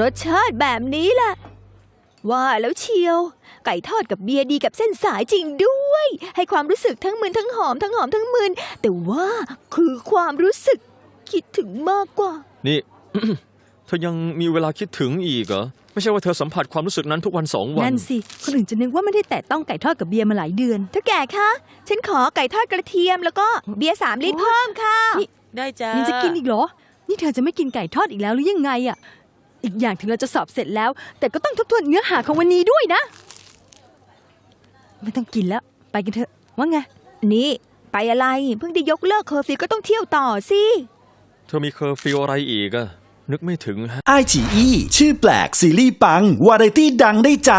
รสชาติแบบนี้แหละว่าแล้วเชียว ไก่ทอดกับเบียร์ดีกับเส้นสายจริงด้วย ให้ความรู้สึกทั้งมึนทั้งหอมทั้งหอมทั้งมึนแต่ว่าคือความรู้สึกคิดถึงมากกว่า นี่ เธอยังมีเวลาคิดถึงอีกเหรอ ไม่ใช่ว่าเธอสัมผัสความรู้สึกนั้นทุกวันสองวัน นั่นสิ คนอื่นจะนึกว่าไม่ได้แตะต้องไก่ทอดกับเบียร์มาหลายเดือนถ้าแก่คะ ฉันขอไก่ทอดกระเทียมแล้วก็เบียร์สามลิตรเพิ่มค่ะนี่ได้จ้ายังจะกินอีกเหรอ นี่เธอจะไม่กินไก่ทอดอีกแล้วหรือยังไงอะ อีกอย่างถึงเราจะสอบเสร็จแล้ว แต่ก็ต้องทบทวนเนื้อหาของวันนี้ด้วยนะ ไม่ต้องกินแล้ว ไปกันเถอะ ว่าไง นี่ ไปอะไร เพิ่งได้ยกเลิกเคอร์ฟิวก็ต้องเที่ยวต่อสิ เธอมีเคอร์ฟิวอะไรอีกอะนึกไม่ถึงฮะไอฉีอีชื่อแปลกซีรีส์ปัง วาไรตี้ดังได้ใจ